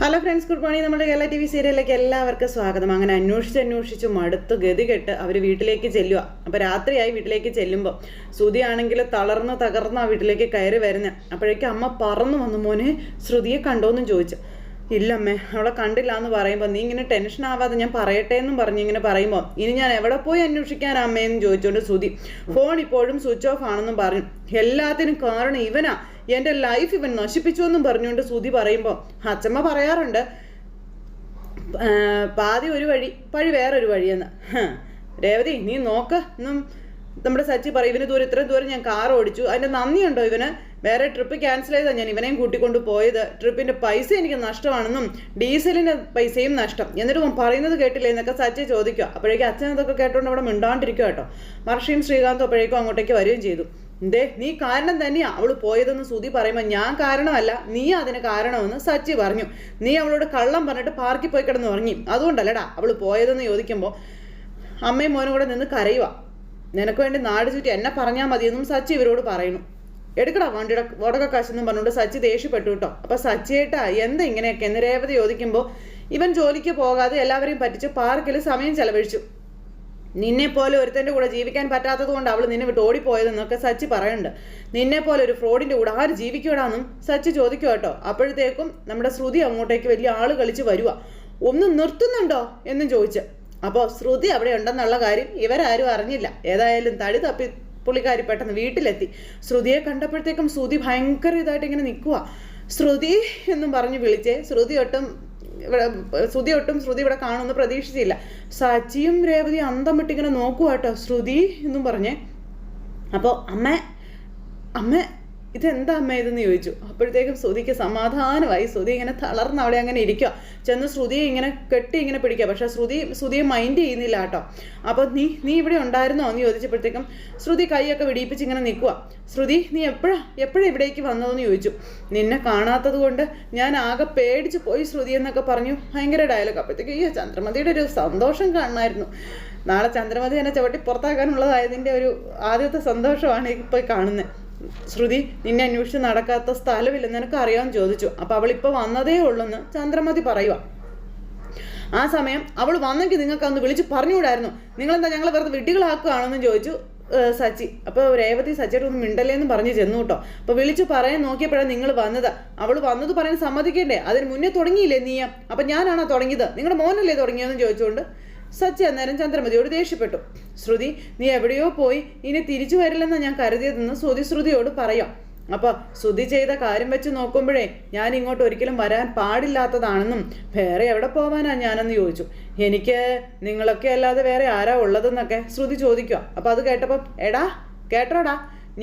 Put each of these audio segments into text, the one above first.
Hello friends good morning നമ്മുടെ Kerala T V സീരിയലിലേക്ക് എല്ലാവർക്കും സ്വാഗതം. അങ്ങനെ അന്വേഷിച്ച് അന്വേഷിച്ച് മടുത്ത് ഗതികെട്ട് അവർ വീട്ടിലേക്ക് ചെല്ലുക അപ്പോൾ രാത്രിയായി വീട്ടിലേക്ക് ചെല്ലുമ്പോൾ ശ്രുതിയാണെങ്കിൽ തളർന്ന് തകർന്ന് ആ വീട്ടിലേക്ക് കയറി വരുന്നത് അപ്പോഴേക്കും അമ്മ പറന്നു വന്നു മോനെ ശ്രുതിയെ കണ്ടോന്നും ചോദിച്ചു. ഇല്ലമ്മേ അവളെ കണ്ടില്ല എന്ന് പറയുമ്പോൾ നീ ഇങ്ങനെ ടെൻഷൻ ആവാതെ ഞാൻ പറയട്ടെ എന്നും പറഞ്ഞ് ഇങ്ങനെ പറയുമ്പോൾ ഇനി ഞാൻ എവിടെ പോയി അന്വേഷിക്കാൻ അമ്മയെന്ന് ചോദിച്ചുകൊണ്ട് ശ്രുതി. ഫോൺ ഇപ്പോഴും സ്വിച്ച് ഓഫ് ആണെന്നും പറഞ്ഞു. എല്ലാത്തിനും കാരണം ഇവനാ. എന്റെ ലൈഫ് ഇവൻ നശിപ്പിച്ചു എന്നും പറഞ്ഞുകൊണ്ട് സുധി പറയുമ്പോൾ അച്ചമ്മ പറയാറുണ്ട് പാതി ഒരു വഴി പഴി വേറൊരു വഴിയെന്ന്. രേവതി നീ നോക്ക് എന്നും നമ്മുടെ സച്ചി പറയും ഇവന് ദൂരം ഇത്രയും ദൂരം ഞാൻ കാർ ഓടിച്ചു. അതിന്റെ നന്ദിയുണ്ടോ ഇവന്? വേറെ ട്രിപ്പ് ക്യാൻസൽ ചെയ്താൽ ഞാൻ ഇവനെയും കൂട്ടിക്കൊണ്ട് പോയത്. ട്രിപ്പിന്റെ പൈസ എനിക്ക് നഷ്ടമാണെന്നും ഡീസലിന്റെ പൈസയും നഷ്ടം. എന്നിട്ട് പറയുന്നത് കേട്ടില്ല എന്നൊക്കെ സച്ചി ചോദിക്കുക. അപ്പോഴേക്കും അച്ഛൻ അതൊക്കെ കേട്ടോണ്ട് അവിടെ മിണ്ടാണ്ടിരിക്കുക കേട്ടോ. മർഷിയും ശ്രീകാന്തും അപ്പോഴേക്കും അങ്ങോട്ടേക്ക് വരികയും ചെയ്തു. എന്തേ നീ കാരണം തന്നെയാ അവൾ പോയതെന്ന് സുതി പറയുമ്പോൾ ഞാൻ കാരണമല്ല നീ അതിന് കാരണമെന്ന് സച്ചി പറഞ്ഞു. നീ അവളോട് കള്ളം പറഞ്ഞിട്ട് പാർക്കിൽ പോയി കിടന്ന് ഉറങ്ങി. അതുകൊണ്ടല്ലടാ അവൾ പോയതെന്ന് ചോദിക്കുമ്പോൾ അമ്മയും മോനും കൂടെ നിന്ന് കരയുക നിനക്ക് വേണ്ടി നാട് ചുറ്റി എന്നെ പറഞ്ഞാൽ മതിയെന്നും സച്ചി ഇവരോട് പറയുന്നു. എടുക്കടാ വണ്ടിയുടെ വടക കാശെന്നും പറഞ്ഞുകൊണ്ട് സച്ചി ദേഷ്യപ്പെട്ടു കേട്ടോ. അപ്പൊ സച്ചിയേട്ടാ എന്താ ഇങ്ങനെയൊക്കെ? എന്ന് രേവതി ചോദിക്കുമ്പോൾ ഇവൻ ജോലിക്ക് പോകാതെ എല്ലാവരെയും പറ്റിച്ച് പാർക്കിൽ സമയം ചെലവഴിച്ചു. നിന്നെ പോലെ ഒരുത്തന്റെ കൂടെ ജീവിക്കാൻ പറ്റാത്തത് കൊണ്ട് അവൾ നിന്നെ വിട്ട് ഓടിപ്പോയതെന്നൊക്കെ സച്ചി പറയുന്നുണ്ട്. നിന്നെ പോലെ ഒരു ഫ്രോഡിന്റെ കൂടെ ആര് ജീവിക്കൂടാന്നും സച്ചി ചോദിക്കും കേട്ടോ. അപ്പോഴത്തേക്കും നമ്മുടെ ശ്രുതി അങ്ങോട്ടേക്ക് വലിയ ആൾ കളിച്ച് വരുക ഒന്ന് നിർത്തുന്നുണ്ടോ? എന്നും ചോദിച്ച്. അപ്പോൾ ശ്രുതി അവിടെ ഉണ്ടെന്നുള്ള കാര്യം ഇവരാരും അറിഞ്ഞില്ല. ഏതായാലും തടി തപ്പി പുള്ളിക്കാരി പെട്ടെന്ന് വീട്ടിലെത്തി. ശ്രുതിയെ കണ്ടപ്പോഴത്തേക്കും ശ്രുതി ഭയങ്കര ഇതായിട്ട് ഇങ്ങനെ നിൽക്കുക ശ്രുതി എന്നും പറഞ്ഞ് വിളിച്ചേ ശ്രുതി ഒട്ടും ഇവിടെ ശ്രുതി ഒട്ടും ശ്രുതി ഇവിടെ കാണുമെന്ന് പ്രതീക്ഷിച്ചില്ല. സച്ചിയും രേവതി അന്തം വിട്ടിങ്ങനെ നോക്കുക കേട്ടോ. ശ്രുതി എന്നും പറഞ്ഞേ. അപ്പോൾ അമ്മ അമ്മ ഇതെന്താ അമ്മ ഇതെന്ന് ചോദിച്ചു. അപ്പോഴത്തേക്കും ശ്രുതിക്ക് സമാധാനമായി ശ്രുതി ഇങ്ങനെ തളർന്ന് അവിടെ അങ്ങനെ ഇരിക്കുക. ചെന്ന് ശ്രുതിയെ ഇങ്ങനെ കെട്ടി ഇങ്ങനെ പിടിക്കുക. പക്ഷേ ശ്രുതി ശ്രുതിയെ മൈൻഡ് ചെയ്യുന്നില്ല കേട്ടോ. അപ്പോൾ നീ നീ ഇവിടെ ഉണ്ടായിരുന്നോ എന്ന് ചോദിച്ചപ്പോഴത്തേക്കും ശ്രുതി കൈയൊക്കെ വിടിയിപ്പിച്ച് ഇങ്ങനെ നിൽക്കുക. ശ്രുതി നീ എപ്പോഴാ എപ്പോഴാണ് ഇവിടേക്ക് വന്നതെന്ന് ചോദിച്ചു. നിന്നെ കാണാത്തത് കൊണ്ട് ഞാൻ ആകെ പേടിച്ച് പോയി ശ്രുതി എന്നൊക്കെ പറഞ്ഞു. ഭയങ്കര ഡയലോഗ് അപ്പോഴത്തേക്ക് അയ്യോ ചന്ദ്രമതിയുടെ ഒരു സന്തോഷം കാണണമായിരുന്നു. നാളെ ചന്ദ്രമതി എന്നെ ചവിട്ടി പുറത്താക്കാനുള്ളതായതിന്റെ ഒരു ആദ്യത്തെ സന്തോഷമാണ് ഇപ്പോൾ കാണുന്നത് ശ്രുതി നിന്നെ അന്വേഷിച്ച് നടക്കാത്ത സ്ഥലമില്ലെന്ന് നിനക്ക് അറിയാമെന്ന് ചോദിച്ചു. അപ്പോൾ അവൾ ഇപ്പോൾ വന്നതേ ഉള്ളെന്ന് ചന്ദ്രമതി പറയുക ആ സമയം അവൾ വന്നെങ്കിൽ നിങ്ങൾക്ക് അന്ന് വിളിച്ച് പറഞ്ഞുകൂടായിരുന്നു. നിങ്ങളെന്താ ഞങ്ങൾ വെറുതെ വിഡ്ഢികളാക്കുകയാണെന്ന് ചോദിച്ചു സച്ചി. അപ്പോൾ രേവതി സച്ചിയുടെ ഒന്ന് മിണ്ടല്ലേന്ന് പറഞ്ഞ് ചെന്നു കേട്ടോ. അപ്പോൾ വിളിച്ചു പറയാൻ നോക്കിയപ്പോഴാണ് നിങ്ങൾ വന്നത്. അവൾ വന്നത് പറയാൻ സമ്മതിക്കണ്ടേ? അതിന് മുന്നേ തുടങ്ങിയില്ലേ നീ അപ്പം ഞാനാണോ തുടങ്ങിയത്? നിങ്ങളുടെ മോനല്ലേ തുടങ്ങിയതെന്ന് ചോദിച്ചുകൊണ്ട് സച്ചി അന്നേരം ചന്ദ്രമതിയോട് ദേഷ്യപ്പെട്ടു. ശ്രുതി നീ എവിടെയോ പോയി ഇനി തിരിച്ചു വരില്ലെന്ന് ഞാൻ കരുതിയതെന്ന് ശ്രുതി ശ്രുതിയോട് പറയാം. അപ്പോൾ ശ്രുതി ചെയ്ത കാര്യം വെച്ച് നോക്കുമ്പോഴേ ഞാൻ ഇങ്ങോട്ട് ഒരിക്കലും വരാൻ പാടില്ലാത്തതാണെന്നും വേറെ എവിടെ പോവാനാ ഞാനെന്ന് ചോദിച്ചു. എനിക്ക് നിങ്ങളൊക്കെ അല്ലാതെ വേറെ ആരാ ഉള്ളതെന്നൊക്കെ ശ്രുതി ചോദിക്കുക അപ്പോൾ അത് കേട്ടപ്പോൾ എടാ കേട്ടോടാ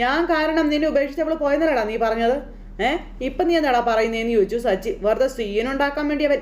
ഞാൻ കാരണം നിന്നെ ഉപേക്ഷിച്ച് അവൾ പോയെന്നല്ലടാ നീ പറഞ്ഞത്? ഏ? ഇപ്പം നീ എന്താടാ പറയുന്നതെന്ന് ചോദിച്ചു സച്ചി. വെറുതെ സീനുണ്ടാക്കാൻ വേണ്ടി അവൻ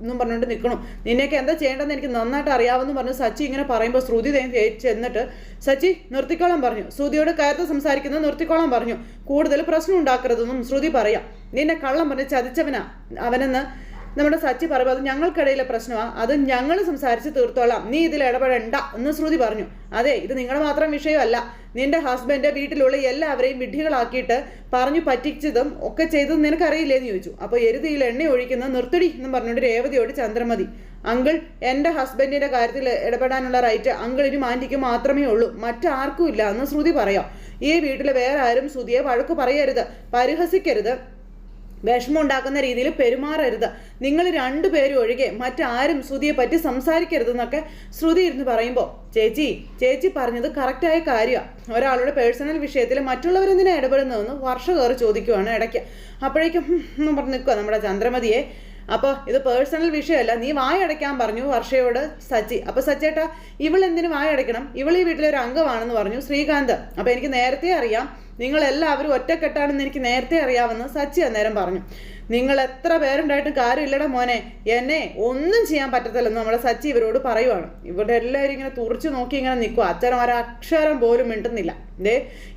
ഒന്നും പറഞ്ഞുകൊണ്ട് നിൽക്കണു നിന്നെയൊക്കെ എന്താ ചെയ്യേണ്ടതെന്ന് എനിക്ക് നന്നായിട്ട് അറിയാമെന്ന് പറഞ്ഞു സച്ചി ഇങ്ങനെ പറയുമ്പോൾ ശ്രുതി ചെന്നിട്ട് സച്ചി നിർത്തിക്കോളം പറഞ്ഞു. ശ്രുതിയോട് കയർത്ത് സംസാരിക്കുന്നത് നിർത്തിക്കോളം പറഞ്ഞു. കൂടുതൽ പ്രശ്നം ഉണ്ടാക്കരുതെന്നും ശ്രുതി പറയാം. നിന്നെ കള്ളം പറഞ്ഞ് ചതിച്ചവനാ. അവനെന്ന് നമ്മുടെ സച്ചി പറയുമ്പോൾ അത് ഞങ്ങൾക്കിടയിലെ പ്രശ്നമാണ് അത് ഞങ്ങൾ സംസാരിച്ച് തീർത്തോളാം. നീ ഇതിൽ ഇടപെടണ്ട എന്ന് ശ്രുതി പറഞ്ഞു. അതെ ഇത് നിങ്ങളുടെ മാത്രം വിഷയമല്ല. നിന്റെ ഹസ്ബൻഡ് വീട്ടിലുള്ള എല്ലാവരെയും വിഡ്ഢികളാക്കിയിട്ട് പറഞ്ഞു പറ്റിച്ചതും ഒക്കെ ചെയ്തതും നിനക്കറിയില്ലേന്ന് ചോദിച്ചു. അപ്പോൾ എരുതിയിൽ എണ്ണ ഒഴിക്കുന്നത് നിർത്തടി എന്നും പറഞ്ഞുകൊണ്ട് രേവതിയോട് ചന്ദ്രമതി അങ്കിൾ എന്റെ ഹസ്ബൻഡിന്റെ കാര്യത്തിൽ ഇടപെടാനുള്ള റൈറ്റ് അങ്കിളിനും ആന്റിക്കും മാത്രമേ ഉള്ളൂ. മറ്റാർക്കും ഇല്ല എന്ന് ശ്രുതി പറയാം. ഈ വീട്ടിൽ വേറെ ആരും ശ്രുതിയെ വഴക്ക് പറയരുത്. പരിഹസിക്കരുത്. വിഷമം ഉണ്ടാക്കുന്ന രീതിയിൽ പെരുമാറരുത്. നിങ്ങൾ രണ്ടുപേരും ഒഴികെ മറ്റാരും ശ്രുതിയെ പറ്റി സംസാരിക്കരുതെന്നൊക്കെ ശ്രുതി ഇരുന്ന് പറയുമ്പോൾ ചേച്ചി ചേച്ചി പറഞ്ഞത് കറക്റ്റായ കാര്യമാണ് ഒരാളുടെ പേഴ്സണൽ വിഷയത്തിൽ മറ്റുള്ളവരെന്തിനാ ഇടപെടുന്നതെന്ന് വർഷ കയറി ചോദിക്കുവാണ് ഇടയ്ക്ക്. അപ്പോഴേക്കും എന്നും പറഞ്ഞ് നിൽക്കുക നമ്മുടെ ചന്ദ്രമതിയെ. അപ്പോൾ ഇത് പേഴ്സണൽ വിഷയമല്ല. നീ വായടയ്ക്കാൻ പറഞ്ഞു വർഷയോട് സച്ചി. അപ്പോൾ സച്ചേട്ടാ ഇവൾ എന്തിനു വായടയ്ക്കണം ഇവൾ ഈ വീട്ടിലെ ഒരു അംഗമാണെന്ന് പറഞ്ഞു ശ്രീകാന്ത്. അപ്പോൾ എനിക്ക് നേരത്തെ അറിയാം നിങ്ങൾ എല്ലാവരും ഒറ്റക്കെട്ടാണെന്ന് എനിക്ക് നേരത്തെ അറിയാമെന്ന് സച്ചി അന്നേരം പറഞ്ഞു. നിങ്ങൾ എത്ര പേരുണ്ടായിട്ടും കാര്യമില്ലടാ മോനെ. എന്നെ ഒന്നും ചെയ്യാൻ പറ്റത്തില്ലെന്ന് നമ്മുടെ സച്ചി ഇവരോട് പറയുവാണ്. ഇവിടെ എല്ലാവരും ഇങ്ങനെ തുറച്ചു നോക്കി ഇങ്ങനെ നിൽക്കുക അച്ഛൻ ഒരക്ഷരം പോലും മിണ്ടുന്നില്ല. ദേ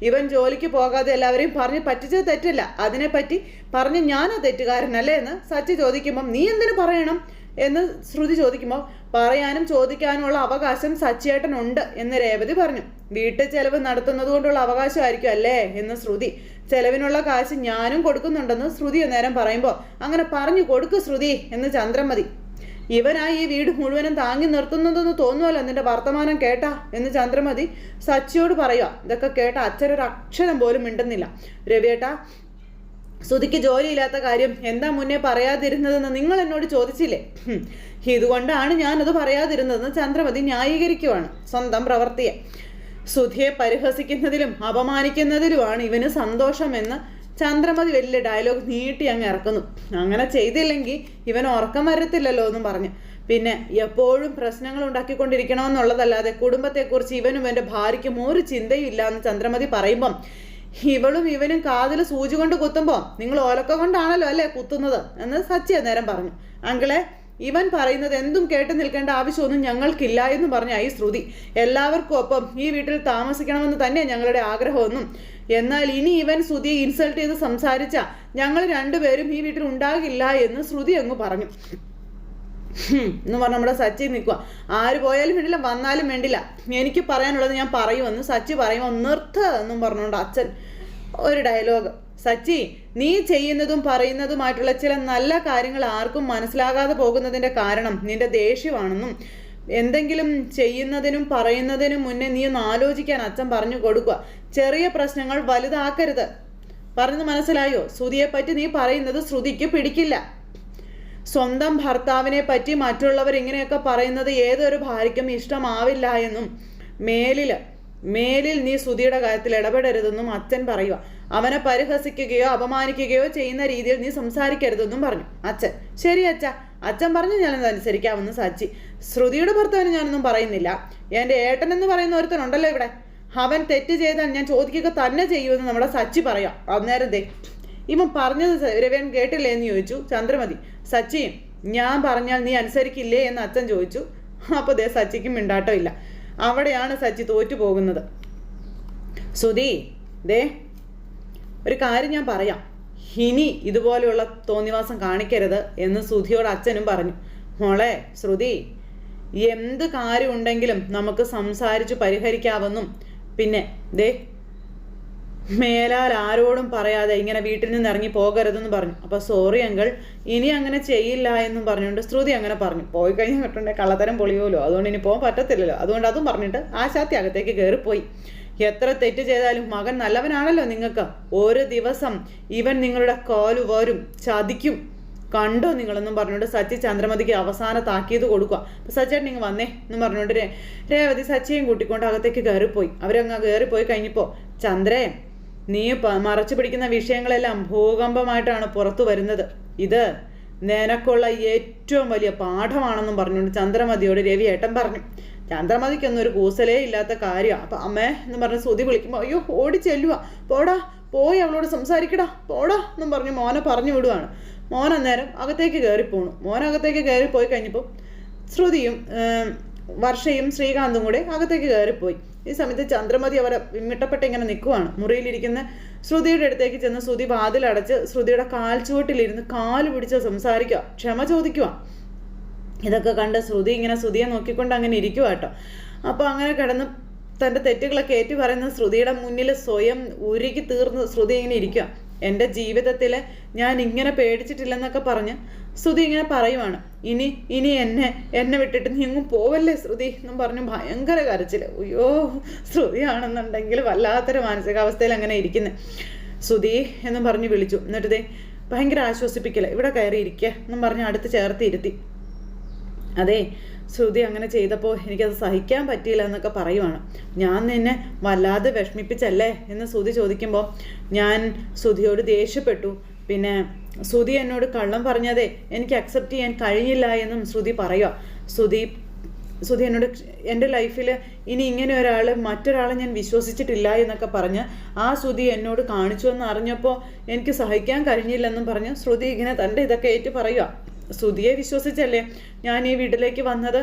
ഇവൻ ജോലിക്ക് പോകാതെ എല്ലാവരെയും പറഞ്ഞ് പറ്റിച്ചത് തെറ്റില്ല. അതിനെപ്പറ്റി പറഞ്ഞ് ഞാനാ തെറ്റുകാരനല്ലേ എന്ന് സച്ചി ചോദിക്കുമ്പം നീ എന്തിനു പറയണം? എന്ന് ശ്രുതി ചോദിക്കുമ്പോൾ പറയാനും ചോദിക്കാനുമുള്ള അവകാശം സച്ചിയേട്ടനുണ്ട് എന്ന് രേവതി പറഞ്ഞു. വീട്ടു ചെലവ് നടത്തുന്നത് കൊണ്ടുള്ള അവകാശമായിരിക്കും അല്ലേ? എന്ന് ശ്രുതി. ചെലവിനുള്ള കാശ് ഞാനും കൊടുക്കുന്നുണ്ടെന്ന് ശ്രുതി നേരം പറയുമ്പോൾ അങ്ങനെ പറഞ്ഞു കൊടുക്ക് ശ്രുതി എന്ന് ചന്ദ്രമതി. ഇവനായി ഈ വീട് മുഴുവനും താങ്ങി നിർത്തുന്നതെന്ന് തോന്നുമല്ലോ നിന്റെ വർത്തമാനം കേട്ടാ എന്ന് ചന്ദ്രമതി സച്ചിയോട് പറയുക. ഇതൊക്കെ കേട്ട അച്ഛനൊരു അക്ഷരം പോലും മിണ്ടുന്നില്ല. രവിയേട്ടാ ശ്രുതിക്ക് ജോലിയില്ലാത്ത കാര്യം എന്താ മുന്നേ പറയാതിരുന്നതെന്ന് നിങ്ങൾ എന്നോട് ചോദിച്ചില്ലേ? ഇതുകൊണ്ടാണ് ഞാനത് പറയാതിരുന്നതെന്ന് ചന്ദ്രമതി ന്യായീകരിക്കുവാണ് സ്വന്തം പ്രവർത്തിയെ സുധിയെ പരിഹസിക്കുന്നതിലും അപമാനിക്കുന്നതിലുമാണ് ഇവന് സന്തോഷമെന്ന് ചന്ദ്രമതി വലിയ ഡയലോഗ് നീട്ടി അങ്ങ് ഇറക്കുന്നു. അങ്ങനെ ചെയ്തില്ലെങ്കിൽ ഇവൻ ഉറക്കം വരത്തില്ലല്ലോ എന്നും പറഞ്ഞു. പിന്നെ എപ്പോഴും പ്രശ്നങ്ങൾ ഉണ്ടാക്കിക്കൊണ്ടിരിക്കണമെന്നുള്ളതല്ലാതെ കുടുംബത്തെക്കുറിച്ച് ഇവനും എന്റെ ഭാര്യയ്ക്കും ഒരു ചിന്തയും ഇല്ല എന്ന് ചന്ദ്രമതി പറയുമ്പം ഇവളും ഇവനും കാതിൽ സൂചി കൊണ്ട് കുത്തുമ്പോ നിങ്ങൾ ഓലക്ക കൊണ്ടാണല്ലോ അല്ലേ കുത്തുന്നത് എന്ന് സച്ചി നേരം പറഞ്ഞു. അങ്കിളെ ഇവൻ പറയുന്നത് എന്തും കേട്ട് നിൽക്കേണ്ട ആവശ്യമൊന്നും ഞങ്ങൾക്കില്ല എന്ന് പറഞ്ഞ ഈ ശ്രുതി എല്ലാവർക്കും ഒപ്പം ഈ വീട്ടിൽ താമസിക്കണമെന്ന് തന്നെ ഞങ്ങളുടെ ആഗ്രഹമൊന്നും. എന്നാൽ ഇനി ഇവൻ ശ്രുതിയെ ഇൻസൾട്ട് ചെയ്ത് സംസാരിച്ച ഞങ്ങൾ രണ്ടുപേരും ഈ വീട്ടിൽ ഉണ്ടാകില്ല എന്ന് ശ്രുതി അങ്ങ് പറഞ്ഞു. എന്ന് പറഞ്ഞ നമ്മുടെ സച്ചി നിൽക്കുക ആര് പോയാലും വേണ്ടില്ല വന്നാലും വേണ്ടില്ല. എനിക്ക് പറയാനുള്ളത് ഞാൻ പറയുമെന്ന് സച്ചി പറയുമോ നിർത്ത എന്നും പറഞ്ഞുകൊണ്ട് അച്ഛൻ ഒരു ഡയലോഗ് സച്ചി നീ ചെയ്യുന്നതും പറയുന്നതുമായിട്ടുള്ള ചില നല്ല കാര്യങ്ങൾ ആർക്കും മനസ്സിലാകാതെ പോകുന്നതിന്റെ കാരണം നിന്റെ ദേഷ്യമാണെന്നും എന്തെങ്കിലും ചെയ്യുന്നതിനും പറയുന്നതിനും മുന്നേ നീ ഒന്ന് ആലോചിക്കാൻ അച്ഛൻ പറഞ്ഞു കൊടുക്കുക. ചെറിയ പ്രശ്നങ്ങൾ വലുതാക്കരുത്. പറഞ്ഞു മനസ്സിലായോ? ശ്രുതിയെപ്പറ്റി നീ പറയുന്നത് ശ്രുതിക്ക് പിടിക്കില്ല. സ്വന്തം ഭർത്താവിനെ പറ്റി മറ്റുള്ളവർ ഇങ്ങനെയൊക്കെ പറയുന്നത് ഏതൊരു ഭാര്യയ്ക്കും ഇഷ്ടമാവില്ല എന്നും മേലിൽ മേലിൽ നീ സുധിയുടെ കാര്യത്തിൽ ഇടപെടരുതെന്നും അച്ഛൻ പറയുക. അവനെ പരിഹസിക്കുകയോ അപമാനിക്കുകയോ ചെയ്യുന്ന രീതിയിൽ നീ സംസാരിക്കരുതെന്നും പറഞ്ഞു. അച്ഛൻ ശരി അച്ഛ. അച്ഛൻ പറഞ്ഞു ഞാനത് അനുസരിക്കാമെന്ന് സച്ചി. ശ്രുതിയുടെ ഭർത്താവിന് ഞാനൊന്നും പറയുന്നില്ല. എന്റെ ഏട്ടൻ എന്ന് പറയുന്ന ഒരുത്തനുണ്ടല്ലോ ഇവിടെ. അവൻ തെറ്റ് ചെയ്താൽ ഞാൻ ചോദിക്കുക തന്നെ ചെയ്യുമെന്ന് നമ്മുടെ സച്ചി പറയാം അന്നേരം ദേ ഇവൻ പറഞ്ഞത് രവേൻ കേട്ടില്ലേ എന്ന് ചോദിച്ചു. ചന്ദ്രമതി സച്ചി ഞാൻ പറഞ്ഞാൽ നീ അനുസരിക്കില്ലേ? എന്ന് അച്ഛൻ ചോദിച്ചു. അപ്പോൾ ദേ സച്ചിക്കും മിണ്ടാട്ടമില്ല അവിടെയാണ് സച്ചി തോറ്റു പോകുന്നത്. സുധി ദേ ഒരു കാര്യം ഞാൻ പറയാം. ഇനി ഇതുപോലെയുള്ള തോന്നിവാസം കാണിക്കരുത് എന്ന് സുധിയോട് അച്ഛനും പറഞ്ഞു. മോളെ ശ്രുതി എന്ത് കാര്യം ഉണ്ടെങ്കിലും നമുക്ക് സംസാരിച്ച് പരിഹരിക്കാമെന്നും പിന്നെ ദേ മേലാൽ ആരോടും പറയാതെ ഇങ്ങനെ വീട്ടിൽ നിന്ന് ഇറങ്ങി പോകരുതെന്ന് പറഞ്ഞു. അപ്പോൾ സോറി അങ്കിൾ ഇനി അങ്ങനെ ചെയ്യില്ല എന്നും പറഞ്ഞുകൊണ്ട് ശ്രുതി അങ്ങനെ പറഞ്ഞു. പോയി കഴിഞ്ഞാൽ കിട്ടുണ്ടെങ്കിൽ കള്ളത്തരം പൊളിയുമല്ലോ അതുകൊണ്ട് ഇനി പോകാൻ പറ്റത്തില്ലല്ലോ. അതുകൊണ്ട് അതും പറഞ്ഞിട്ട് ആശാത്തി അകത്തേക്ക് കയറിപ്പോയി എത്ര തെറ്റ് ചെയ്താലും മകൻ നല്ലവനാണല്ലോ നിങ്ങൾക്ക്. ഒരു ദിവസം ഇവൻ നിങ്ങളുടെ കോലു വരും ചതിക്കും. കണ്ടോ നിങ്ങളെന്നും പറഞ്ഞുകൊണ്ട് സച്ചി ചന്ദ്രമതിക്ക് അവസാന താക്കീത് കൊടുക്കുക. അപ്പൊ സച്ചേട്ടൻ നിങ്ങൾ വന്നേ എന്ന് പറഞ്ഞുകൊണ്ട് രേവതി സച്ചിയും കൂട്ടിക്കൊണ്ട് അകത്തേക്ക് കയറിപ്പോയി. അവരങ്ങ് കയറിപ്പോയി കഴിഞ്ഞപ്പോൾ ചന്ദ്രേ നീ മറച്ചു പിടിക്കുന്ന വിഷയങ്ങളെല്ലാം ഭൂകമ്പമായിട്ടാണ് പുറത്തു വരുന്നത്. ഇത് നിനക്കുള്ള ഏറ്റവും വലിയ പാഠമാണെന്നും പറഞ്ഞുകൊണ്ട് ചന്ദ്രമതിയോട് രവി ഏട്ടൻ പറഞ്ഞു. ചന്ദ്രമതിക്കൊന്നും ഒരു കൂസലേ ഇല്ലാത്ത കാര്യമാണ് അപ്പം അമ്മേ എന്ന് പറഞ്ഞ് സുതി വിളിക്കുമ്പോൾ അയ്യോ ഓടി ചെല്ലുക പോടാ പോയി അവളോട് സംസാരിക്കടാ. പോടാ എന്നും പറഞ്ഞ് മോനെ പറഞ്ഞു വിടുവാണ്. മോൻ അന്നേരം അകത്തേക്ക് കയറിപ്പോണു മോൻ അകത്തേക്ക് പോയി കഴിഞ്ഞപ്പോൾ ശ്രുതിയും വർഷയും ശ്രീകാന്തും കൂടെ അകത്തേക്ക് കയറിപ്പോയി. ഈ സമയത്ത് ചന്ദ്രമതി അവരെ വിമിട്ടപ്പെട്ട് ഇങ്ങനെ നിൽക്കുവാണ്. മുറിയിലിരിക്കുന്ന ശ്രുതിയുടെ അടുത്തേക്ക് ചെന്ന് ശ്രുതി വാതിലടച്ച് ശ്രുതിയുടെ കാൽ ചുവട്ടിലിരുന്ന് കാൽ പിടിച്ച് സംസാരിക്കുക ക്ഷമ ചോദിക്കുക. ഇതൊക്കെ കണ്ട് ശ്രുതി ഇങ്ങനെ ശ്രുതിയെ നോക്കിക്കൊണ്ട് അങ്ങനെ ഇരിക്കുക കേട്ടോ. അപ്പോൾ അങ്ങനെ കിടന്ന് തന്റെ തെറ്റുകളൊക്കെ ഏറ്റു പറയുന്ന ശ്രുതിയുടെ മുന്നിൽ സ്വയം ഉരുകി തീർന്ന് ശ്രുതി ഇങ്ങനെ ഇരിക്കുക എന്റെ ജീവിതത്തിൽ ഞാൻ ഇങ്ങനെ പേടിച്ചിട്ടില്ലെന്നൊക്കെ പറഞ്ഞ് ശ്രുതി ഇങ്ങനെ പറയുവാണ് ഇനി ഇനി എന്നെ എന്നെ വിട്ടിട്ട് നീ എങ്ങും പോവല്ലേ ശ്രുതി? എന്നും പറഞ്ഞു ഭയങ്കര കരച്ചിൽ അയ്യോ ശ്രുതിയാണെന്നുണ്ടെങ്കിൽ വല്ലാത്തൊരു മാനസികാവസ്ഥയിൽ അങ്ങനെ ഇരിക്കുന്നത് ശ്രുതി എന്നും പറഞ്ഞ് വിളിച്ചു. എന്നിട്ട് ദേ ഭയങ്കര ആശ്വസിപ്പിക്കല ഇവിടെ കയറി ഇരിക്കുക എന്നും പറഞ്ഞ് അടുത്ത് ചേർത്ത് ഇരുത്തി. അതെ ശ്രുതി അങ്ങനെ ചെയ്തപ്പോൾ എനിക്കത് സഹിക്കാൻ പറ്റിയില്ല എന്നൊക്കെ പറയുവാണ്. ഞാൻ നിന്നെ വല്ലാതെ വിഷമിപ്പിച്ചല്ലേ? എന്ന് ശ്രുതി ചോദിക്കുമ്പോൾ ഞാൻ ശ്രുതിയോട് ദേഷ്യപ്പെട്ടു. പിന്നെ ശ്രുതി എന്നോട് കള്ളം പറഞ്ഞതേ എനിക്ക് അക്സെപ്റ്റ് ചെയ്യാൻ കഴിഞ്ഞില്ല എന്നും ശ്രുതി പറയുക ശ്രുതി ശ്രുതി എന്നോട് എന്റെ ലൈഫിൽ ഇനി ഇങ്ങനെ ഒരാൾ മറ്റൊരാളെ ഞാൻ വിശ്വസിച്ചിട്ടില്ല എന്നൊക്കെ പറഞ്ഞ് ആ ശ്രുതി എന്നോട് കാണിച്ചു എന്ന് അറിഞ്ഞപ്പോൾ എനിക്ക് സഹിക്കാൻ കഴിഞ്ഞില്ലെന്നും പറഞ്ഞ് ശ്രുതി ഇങ്ങനെ തന്റെ ഇതൊക്കെ ഏറ്റു പറയുക ശ്രുതിയെ വിശ്വസിച്ചല്ലേ ഞാൻ ഈ വീട്ടിലേക്ക് വന്നത്?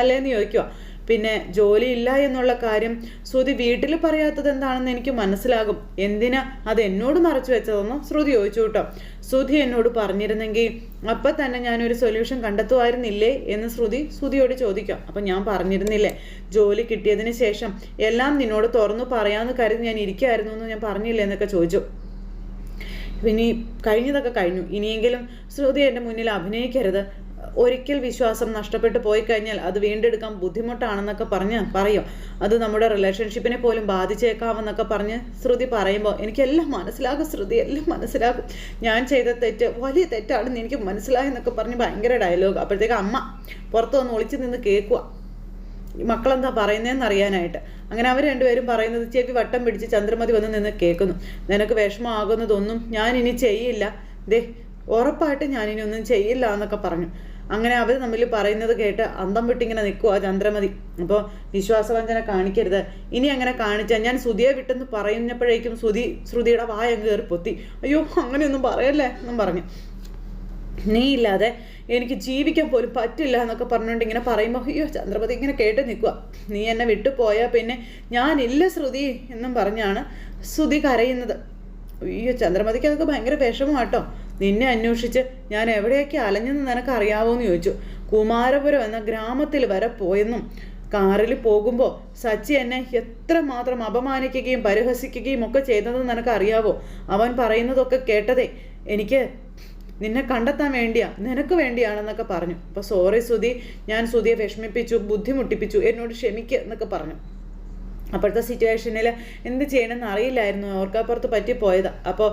അല്ലേന്ന് ചോദിക്കുക പിന്നെ ജോലിയില്ല എന്നുള്ള കാര്യം ശ്രുതി വീട്ടിൽ പറയാത്തത് എന്താണെന്ന് എനിക്ക് മനസ്സിലാകും. എന്തിനാ അത് എന്നോട് മറച്ചു വെച്ചതെന്നും ശ്രുതി ചോദിച്ചു കേട്ടോ. ശ്രുതി എന്നോട് പറഞ്ഞിരുന്നെങ്കിൽ അപ്പം തന്നെ ഞാനൊരു സൊല്യൂഷൻ കണ്ടെത്തുമായിരുന്നില്ലേ എന്ന് ശ്രുതി ശ്രുതിയോട് ചോദിക്കാം. അപ്പം ഞാൻ പറഞ്ഞിരുന്നില്ലേ ജോലി കിട്ടിയതിന് ശേഷം എല്ലാം നിന്നോട് തുറന്നു പറയാമെന്ന് കരുതി ഞാൻ ഇരിക്കായിരുന്നു എന്ന് ഞാൻ പറഞ്ഞില്ലേ എന്നൊക്കെ ചോദിച്ചു. ഇനി കഴിഞ്ഞതൊക്കെ കഴിഞ്ഞു. ഇനിയെങ്കിലും ശ്രുതി എന്റെ മുന്നിൽ അഭിനയിക്കരുത്. ഒരിക്കൽ വിശ്വാസം നഷ്ടപ്പെട്ടു പോയി കഴിഞ്ഞാൽ അത് വീണ്ടെടുക്കാൻ ബുദ്ധിമുട്ടാണെന്നൊക്കെ പറഞ്ഞ് പറയും. അത് നമ്മുടെ റിലേഷൻഷിപ്പിനെ പോലും ബാധിച്ചേക്കാമെന്നൊക്കെ പറഞ്ഞ് ശ്രുതി പറയുമ്പോൾ എനിക്കെല്ലാം മനസ്സിലാകും ശ്രുതി എല്ലാം മനസ്സിലാകും. ഞാൻ ചെയ്ത തെറ്റ് വലിയ തെറ്റാണെന്ന് എനിക്ക് മനസ്സിലായെന്നൊക്കെ പറഞ്ഞ് ഭയങ്കര ഡയലോഗ് അപ്പോഴത്തേക്ക് അമ്മ പുറത്തു വന്ന് ഒളിച്ചു നിന്ന് കേൾക്കുക മക്കളെന്താ പറയുന്നതെന്ന് അറിയാനായിട്ട് അങ്ങനെ അവർ രണ്ടുപേരും പറയുന്നത് ചെവി വട്ടം പിടിച്ച് ചന്ദ്രമതി വന്ന് നിന്ന് കേൾക്കുന്നു. നിനക്ക് വിഷമമാകുന്നതൊന്നും ഞാൻ ഇനി ചെയ്യില്ല. ദേ ഉറപ്പായിട്ട് ഞാനിനി ഒന്നും ചെയ്യില്ല എന്നൊക്കെ പറഞ്ഞു. അങ്ങനെ അവർ തമ്മിൽ പറയുന്നത് കേട്ട് അന്തം വിട്ടിങ്ങനെ നിൽക്കുക ചന്ദ്രമതി. അപ്പോൾ വിശ്വാസവഞ്ചന കാണിക്കരുത്. ഇനി അങ്ങനെ കാണിച്ചാൽ ഞാൻ ശ്രുതിയെ വിട്ടെന്ന് പറയുന്നപ്പോഴേക്കും ശ്രുതി ശ്രുതിയുടെ വായങ്ങ് കയറി പൊത്തി. അയ്യോ അങ്ങനെയൊന്നും പറയല്ലേ എന്നും പറഞ്ഞു. നീ ഇല്ലാതെ എനിക്ക് ജീവിക്കാൻ പോലും പറ്റില്ല എന്നൊക്കെ പറഞ്ഞുകൊണ്ട് ഇങ്ങനെ പറയുമ്പോൾ അയ്യോ ചന്ദ്രപതി ഇങ്ങനെ കേട്ട് നിൽക്കുക നീ എന്നെ വിട്ടു പോയാൽ പിന്നെ ഞാനില്ല ശ്രുതി എന്നും പറഞ്ഞാണ് ശ്രുതി കരയുന്നത്. അയ്യോ ചന്ദ്രമതിക്ക് അതൊക്കെ ഭയങ്കര വിഷമമാട്ടോ. നിന്നെ അന്വേഷിച്ച് ഞാൻ എവിടെയൊക്കെ അലഞ്ഞെന്ന് നിനക്ക് അറിയാവോന്ന് ചോദിച്ചു. കുമാരപുരം എന്ന ഗ്രാമത്തിൽ വരെ പോയെന്നും കാറിൽ പോകുമ്പോൾ സച്ചി എന്നെ എത്രമാത്രം അപമാനിക്കുകയും പരിഹസിക്കുകയും ഒക്കെ ചെയ്തതെന്ന് നിനക്ക് അറിയാവോ അവൻ പറയുന്നതൊക്കെ കേട്ടതേ എനിക്ക് നിന്നെ കണ്ടെത്താൻ വേണ്ടിയാ നിനക്ക് വേണ്ടിയാണെന്നൊക്കെ പറഞ്ഞു. അപ്പോൾ സോറി സുധി ഞാൻ സുധിയെ വിഷമിപ്പിച്ചു ബുദ്ധിമുട്ടിപ്പിച്ചു എന്നോട് ക്ഷമിക്കുക എന്നൊക്കെ പറഞ്ഞു. അപ്പോഴത്തെ സിറ്റുവേഷനിൽ എന്ത് ചെയ്യണമെന്ന് അറിയില്ലായിരുന്നു ഓർക്കാപ്പുറത്ത് പറ്റിപ്പോയത് അപ്പോൾ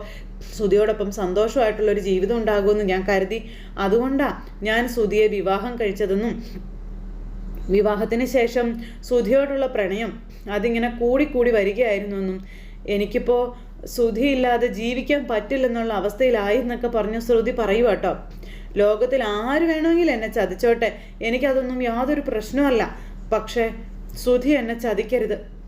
സുധിയോടൊപ്പം സന്തോഷമായിട്ടുള്ളൊരു ജീവിതം ഉണ്ടാകുമെന്ന് ഞാൻ കരുതി. അതുകൊണ്ടാണ് ഞാൻ സുധിയെ വിവാഹം കഴിച്ചതെന്നും വിവാഹത്തിന് ശേഷം സുധിയോടുള്ള പ്രണയം അതിങ്ങനെ കൂടിക്കൂടി വരികയായിരുന്നു എന്നും എനിക്കിപ്പോൾ സുധിയില്ലാതെ ജീവിക്കാൻ പറ്റില്ലെന്നുള്ള അവസ്ഥയിലായി എന്നൊക്കെ പറഞ്ഞ് ശ്രുതി പറയുക കേട്ടോ. ലോകത്തിൽ ആര് വേണമെങ്കിലും എന്നെ ചതിച്ചോട്ടെ. എനിക്കതൊന്നും യാതൊരു പ്രശ്നമല്ല പക്ഷേ ശ്രുതി എന്നെ ചതിക്കരുത്.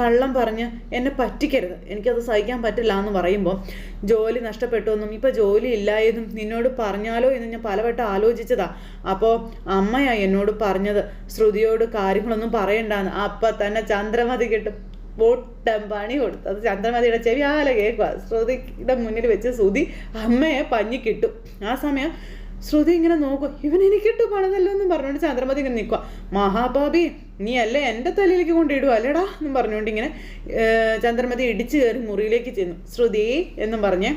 കള്ളം പറഞ്ഞ് എന്നെ പറ്റിക്കരുത്. എനിക്കത് സഹിക്കാൻ പറ്റില്ല എന്ന് പറയുമ്പോൾ ജോലി നഷ്ടപ്പെട്ടു എന്നും ഇപ്പോൾ ജോലി ഇല്ലായെന്നും നിന്നോട് പറഞ്ഞാലോ എന്ന് ഞാൻ പലവട്ടം ആലോചിച്ചതാ. അപ്പോൾ അമ്മയാ എന്നോട് പറഞ്ഞത്. ശ്രുതിയോട് കാര്യങ്ങളൊന്നും പറയണ്ടെന്ന്. അപ്പം തന്നെ ചന്ദ്രമതി കിട്ടും. പൊട്ടം പണി കൊടുത്തു. അത് ചന്ദ്രമതിയുടെ ചെവി ആല കേൾക്കുക. ശ്രുതിയുടെ മുന്നിൽ വെച്ച് ശ്രുതി അമ്മയെ പഞ്ഞി കിട്ടും. ആ സമയം ശ്രുതി ഇങ്ങനെ നോക്കും. ഇവൻ എനിക്കിട്ട് പണിതല്ലോ എന്നും പറഞ്ഞുകൊണ്ട് ചന്ദ്രമതി ഇങ്ങനെ നിൽക്കുക. മഹാഭാബി നീ അല്ലേ എന്റെ തലയിലേക്ക് കൊണ്ടിടുക അല്ലേടാ എന്നും പറഞ്ഞുകൊണ്ട് ഇങ്ങനെ ചന്ദ്രമതി ഇടിച്ചു കയറി മുറിയിലേക്ക് ചെന്നു. ശ്രുതി എന്നും പറഞ്ഞ്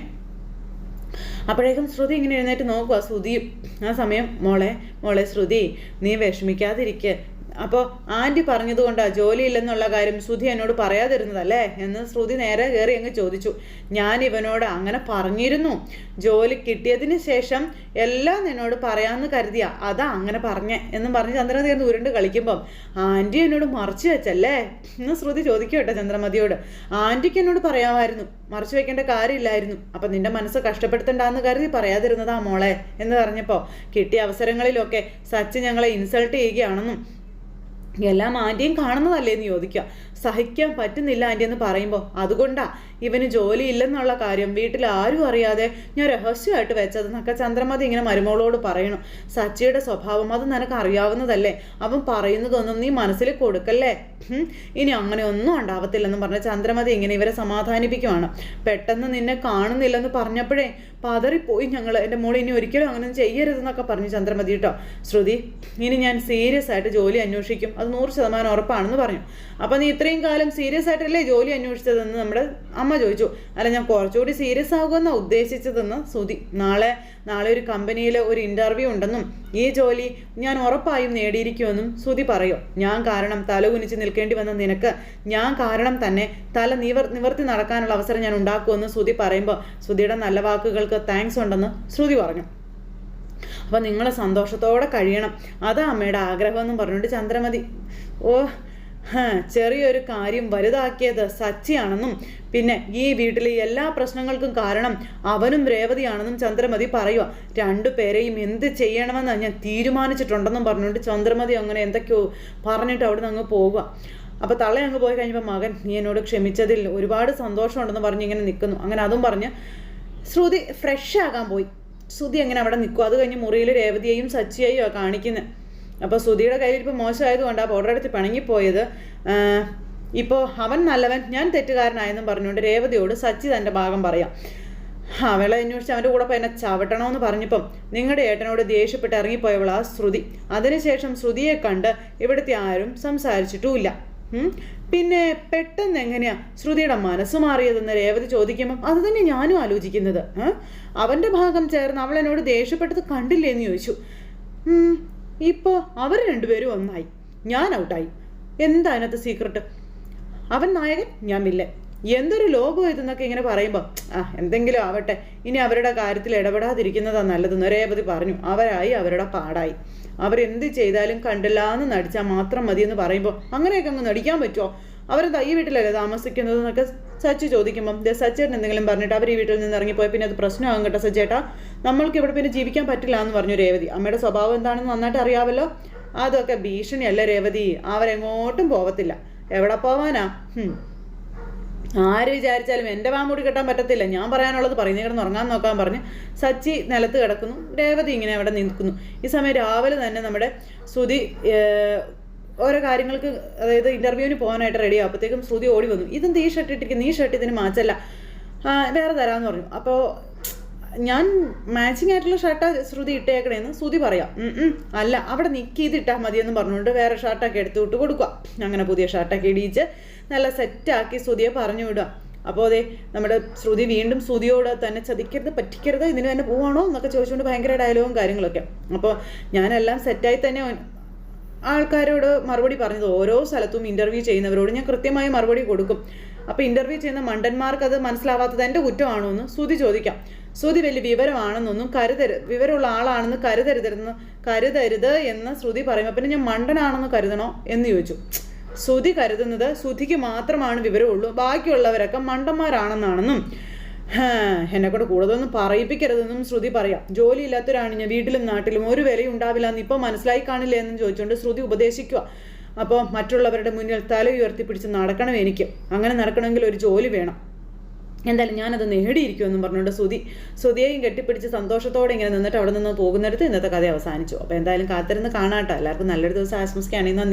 അപ്പോഴേക്കും ശ്രുതി ഇങ്ങനെ എഴുന്നേറ്റ് നോക്കുക. ശ്രുതിയും ആ സമയം മോളെ മോളെ ശ്രുതി നീ വിഷമിക്കാതിരിക്കുക അപ്പോൾ ആന്റി പറഞ്ഞതുകൊണ്ടാണ് ജോലിയില്ലെന്നുള്ള കാര്യം ശ്രുതി എന്നോട് പറയാതിരുന്നതല്ലേ? എന്ന് ശ്രുതി നേരെ കയറി അങ്ങ് ചോദിച്ചു. ഞാൻ ഇവനോട് അങ്ങനെ പറഞ്ഞിരുന്നു. ജോലി കിട്ടിയതിന് ശേഷം എല്ലാം നിന്നോട് പറയാമെന്ന് കരുതിയ. അതാ അങ്ങനെ പറഞ്ഞേ എന്നും പറഞ്ഞ് ചന്ദ്രമതി എന്ന് ഉരുണ്ട് കളിക്കുമ്പം ആന്റി എന്നോട് മറച്ചു വെച്ചല്ലേ? എന്ന് ശ്രുതി ചോദിക്കും കേട്ടോ ചന്ദ്രമതിയോട്. ആന്റിക്ക് എന്നോട് പറയാമായിരുന്നു. മറച്ചു വെക്കേണ്ട കാര്യമില്ലായിരുന്നു. അപ്പം നിന്റെ മനസ്സ് കഷ്ടപ്പെടുത്തണ്ടെന്ന് കരുതി പറയാതിരുന്നതാ മോളെ എന്ന് പറഞ്ഞപ്പോൾ കിട്ടിയ അവസരങ്ങളിലൊക്കെ സച്ച് ഞങ്ങളെ ഇൻസൾട്ട് ചെയ്യുകയാണെന്നും എല്ലാം ആന്റിയും കാണുന്നതല്ലേ എന്ന് ചോദിക്കുക. സഹിക്കാൻ പറ്റുന്നില്ല ആന്റി എന്ന് പറയുമ്പോൾ അതുകൊണ്ടാ ഇവന് ജോലി ഇല്ലെന്നുള്ള കാര്യം വീട്ടിൽ ആരും അറിയാതെ ഞാൻ രഹസ്യമായിട്ട് വെച്ചതെന്നൊക്കെ ചന്ദ്രമതി ഇങ്ങനെ മരുമോളോട് പറയണം. സച്ചിയുടെ സ്വഭാവം അത് നിനക്ക് അറിയാവുന്നതല്ലേ? അവൻ പറയുന്നതൊന്നും നീ മനസ്സിൽ കൊടുക്കല്ലേ? ഇനി അങ്ങനെ ഒന്നും ഉണ്ടാവത്തില്ലെന്ന് പറഞ്ഞ ചന്ദ്രമതി ഇങ്ങനെ ഇവരെ സമാധാനിപ്പിക്കുവാണ്. പെട്ടെന്ന് നിന്നെ കാണുന്നില്ലെന്ന് പറഞ്ഞപ്പോഴേ പതറിപ്പോയി ഞങ്ങൾ എന്റെ മോൾ ഇനി ഒരിക്കലും അങ്ങനെ ചെയ്യരുതെന്നൊക്കെ പറഞ്ഞു ചന്ദ്രമതി കേട്ടോ. ശ്രുതി ഇനി ഞാൻ സീരിയസ് ആയിട്ട് ജോലി അന്വേഷിക്കും. അത് നൂറ് ശതമാനം ഉറപ്പാണെന്ന് പറഞ്ഞു. അപ്പോൾ നീ ഇത്രയും കാലം സീരിയസ് ആയിട്ടല്ലേ ജോലി അന്വേഷിച്ചതെന്ന് നമ്മുടെ അമ്മ ചോദിച്ചു. അല്ല ഞാൻ കുറച്ചുകൂടി സീരിയസ് ആകുമെന്നാണ് ഉദ്ദേശിച്ചതെന്ന് ശ്രുതി. നാളെ നാളെ ഒരു കമ്പനിയിൽ ഒരു ഇന്റർവ്യൂ ഉണ്ടെന്നും ഈ ജോലി ഞാൻ ഉറപ്പായും നേടിയിരിക്കുമെന്നും ശ്രുതി പറയും. ഞാൻ കാരണം തല കുനിച്ച് നിൽക്കേണ്ടി വന്ന നിനക്ക് ഞാൻ കാരണം തന്നെ തല നിവർ നിവർത്തി നടക്കാനുള്ള അവസരം ഞാൻ ഉണ്ടാക്കുമെന്ന് ശ്രുതി പറയുമ്പോൾ ശ്രുതിയുടെ നല്ല വാക്കുകൾക്ക് താങ്ക്സ് ഉണ്ടെന്ന് ശ്രുതി പറഞ്ഞു. അപ്പം നിങ്ങൾ സന്തോഷത്തോടെ കഴിയണം. അതാ അമ്മയുടെ ആഗ്രഹമെന്നും പറഞ്ഞുകൊണ്ട് ചന്ദ്രമതി. ഓ ചെറിയൊരു കാര്യം വലുതാക്കിയത് സച്ചിയാണെന്നും പിന്നെ ഈ വീട്ടിലെ എല്ലാ പ്രശ്നങ്ങൾക്കും കാരണം അവനും രേവതിയാണെന്നും ചന്ദ്രമതി പറയുക രണ്ടു പേരെയും എന്ത് ചെയ്യണമെന്ന് ഞാൻ തീരുമാനിച്ചിട്ടുണ്ടെന്നും പറഞ്ഞുകൊണ്ട് ചന്ദ്രമതി അങ്ങനെ എന്തൊക്കെയോ പറഞ്ഞിട്ട് അവിടെ നിന്ന് അങ്ങ് പോവുക അപ്പോൾ തള്ള അങ്ങ് പോയി കഴിഞ്ഞപ്പോൾ മകൻ നീ എന്നോട് ക്ഷമിച്ചതിൽ ഒരുപാട് സന്തോഷമുണ്ടെന്ന് പറഞ്ഞ് ഇങ്ങനെ നിൽക്കുന്നു അങ്ങനെ അതും പറഞ്ഞ് ശ്രുതി ഫ്രഷ് ആകാൻ പോയി. ശ്രുതി അങ്ങനെ അവിടെ നിൽക്കും? അത് കഴിഞ്ഞ് മുറിയിൽ രേവതിയെയും സച്ചിയെയും കാണിക്കുന്നത് അപ്പോൾ സുധിയുടെ കയ്യിൽ മോശമായതുകൊണ്ട് ആ പൗഡർ എടുത്ത് പിണങ്ങിപ്പോയത്. ഇപ്പോൾ അവൻ നല്ലവൻ ഞാൻ തെറ്റുകാരനായെന്നും പറഞ്ഞുകൊണ്ട് രേവതിയോട് സച്ചി തന്റെ ഭാഗം പറയാം. അവളെ അന്വേഷിച്ച് അവന്റെ കൂടെ എന്നെ ചവിട്ടണമെന്ന് പറഞ്ഞപ്പം നിങ്ങളുടെ ഏട്ടനോട് ദേഷ്യപ്പെട്ട് ഇറങ്ങിപ്പോയവൾ ആ ശ്രുതി. അതിനുശേഷം ശ്രുതിയെ കണ്ട് ഇവിടുത്തെ ആരും സംസാരിച്ചിട്ടുമില്ല. പിന്നെ പെട്ടെന്ന് എങ്ങനെയാ ശ്രുതിയുടെ മനസ്സ് മാറിയതെന്ന് രേവതി ചോദിക്കുമ്പം അത് തന്നെ ഞാനും ആലോചിക്കുന്നത്. അവന്റെ ഭാഗം ചേർന്ന് അവൾ എന്നോട് ദേഷ്യപ്പെട്ടത് കണ്ടില്ലേ എന്ന് ചോദിച്ചു ഇപ്പോൾ അവർ രണ്ടുപേരും ഒന്നായി. ഞാൻ ഔട്ടായി. എന്താ അതിനകത്ത് സീക്രട്ട് അവൻ നായകൻ ഞാൻ വില്ലൻ. എന്തൊരു ലോകം ഇതെന്നൊക്കെ ഇങ്ങനെ പറയുമ്പോൾ ആ എന്തെങ്കിലും ആവട്ടെ. ഇനി അവരുടെ കാര്യത്തിൽ ഇടപെടാതിരിക്കുന്നതാ നല്ലതെന്ന് രേവതി പറഞ്ഞു അവരായി അവരുടെ പാടായി. അവരെന്ത് ചെയ്താലും കണ്ടില്ലാന്ന് നടിച്ചാൽ മാത്രം മതിയെന്ന് പറയുമ്പോൾ അങ്ങനെയൊക്കെ അങ്ങ് നടിക്കാൻ പറ്റുമോ അവരെന്താ ഈ വീട്ടിലല്ലേ താമസിക്കുന്നത് എന്നൊക്കെ സച്ചി ചോദിക്കുമ്പം സച്ചേട്ടൻ എന്തെങ്കിലും പറഞ്ഞിട്ട് അവർ ഈ വീട്ടിൽ നിന്ന് ഇറങ്ങിപ്പോയി പിന്നെ അത് പ്രശ്നമാകും കേട്ടോ സച്ചേട്ടാ. നമ്മൾക്ക് ഇവിടെ പിന്നെ ജീവിക്കാൻ പറ്റില്ല എന്ന് പറഞ്ഞു രേവതി. അമ്മയുടെ സ്വഭാവം എന്താണെന്ന് നന്നായിട്ട് അറിയാമല്ലോ അതൊക്കെ ഭീഷണിയല്ല രേവതി. അവരെങ്ങോട്ടും പോവത്തില്ല. എവിടെ പോവാനാ? ആര് വിചാരിച്ചാലും എന്റെ വാമൂടി കെട്ടാൻ പറ്റത്തില്ല. ഞാൻ പറയാനുള്ളത് പറയുന്നത് കിടന്ന് ഉറങ്ങാൻ നോക്കാൻ പറഞ്ഞ് സച്ചി നിലത്ത് കിടക്കുന്നു. രേവതി ഇങ്ങനെ അവിടെ നിൽക്കുന്നു. ഈ സമയം രാവിലെ തന്നെ നമ്മുടെ ശ്രുതി ഓരോ കാര്യങ്ങൾക്ക് അതായത് ഇന്റർവ്യൂവിന് പോകാനായിട്ട് റെഡി അപ്പോഴത്തേക്കും ശ്രുതി ഓടി വന്നു. ഇതെന്ത് ഈ ഷർട്ട് ഇട്ടിരിക്കുന്നു? ഈ ഷർട്ട് ഇതിന് മാച്ചല്ല വേറെ തരാമെന്ന് പറഞ്ഞു. അപ്പോൾ ഞാൻ മാച്ചിങ് ആയിട്ടുള്ള ഷർട്ടാ ശ്രുതി ഇട്ടേക്കണേന്ന് ശ്രുതി പറയാം. അല്ല അവിടെ നിൽക്കി ഇതിട്ടാൽ മതിയെന്ന് പറഞ്ഞുകൊണ്ട് വേറെ ഷർട്ടൊക്കെ എടുത്ത് വിട്ട് കൊടുക്കുക. അങ്ങനെ പുതിയ ഷർട്ടൊക്കെ ഇടിയിച്ച് നല്ല സെറ്റാക്കി ശ്രുതിയെ പറഞ്ഞു വിടുക. അപ്പോൾ അതെ നമ്മുടെ ശ്രുതി വീണ്ടും ശ്രുതിയോട് തന്നെ ചതിക്കരുത് പറ്റിക്കരുത് ഇതിന് തന്നെ പോവാണോ എന്നൊക്കെ ചോദിച്ചുകൊണ്ട് ഭയങ്കര ഡയലോഗും കാര്യങ്ങളൊക്കെ. അപ്പോൾ ഞാനെല്ലാം സെറ്റായി തന്നെ ആൾക്കാരോട് മറുപടി പറഞ്ഞത് ഓരോ സ്ഥലത്തും ഇന്റർവ്യൂ ചെയ്യുന്നവരോട് ഞാൻ കൃത്യമായി മറുപടി കൊടുക്കും. അപ്പോൾ ഇന്റർവ്യൂ ചെയ്യുന്ന മണ്ടന്മാർക്ക് അത് മനസ്സിലാവാത്തത് എന്റെ കുറ്റമാണോ എന്ന് ശ്രുതി ചോദിക്കാം. ശ്രുതി വലിയ വിവരമാണെന്നൊന്നും കരുതരുത് വിവരമുള്ള ആളാണെന്ന് കരുതരുതെന്ന് കരുതരുത് എന്ന് ശ്രുതി പറയുമ്പോൾ പിന്നെ ഞാൻ മണ്ടനാണെന്ന് കരുതണോ എന്ന് ചോദിച്ചു. ശ്രുതി കരുതുന്നത് ശ്രുതിക്ക് മാത്രമാണ് വിവരമുള്ളൂ ബാക്കിയുള്ളവരൊക്കെ മണ്ടന്മാരാണെന്നാണെന്നും. എന്നെ കൂടെ കൂടുതലൊന്നും പറയിപ്പിക്കരുതെന്നും ശ്രുതി പറയാം. ജോലി ഇല്ലാത്തൊരാണ് ഞാൻ വീട്ടിലും നാട്ടിലും. ഒരു വിലയും ഉണ്ടാവില്ല എന്ന് ഇപ്പൊ മനസ്സിലായി കാണില്ല എന്നും ചോദിച്ചുകൊണ്ട് ശ്രുതി ഉപദേശിക്കുക അപ്പോൾ മറ്റുള്ളവരുടെ മുന്നിൽ തല ഉയർത്തി ഉയർത്തിപ്പിടിച്ച് നടക്കണം എനിക്ക്. അങ്ങനെ നടക്കണമെങ്കിൽ ഒരു ജോലി വേണം. എന്തായാലും ഞാനത് നേടിയിരിക്കുമെന്നും പറഞ്ഞുകൊണ്ട് ശ്രുതി ശ്രുതിയെയും കെട്ടിപ്പിടിച്ച് സന്തോഷത്തോടെ ഇങ്ങനെ നിന്നിട്ട് അവിടെ നിന്ന് പോകുന്നിടത്ത് ഇന്നത്തെ കഥ അവസാനിച്ചു. അപ്പോൾ എന്തായാലും കാത്തിരുന്ന് കാണാട്ടോ. എല്ലാവർക്കും നല്ലൊരു ദിവസം ആശംസിക്കുകയാണെങ്കിൽ നന്ദി.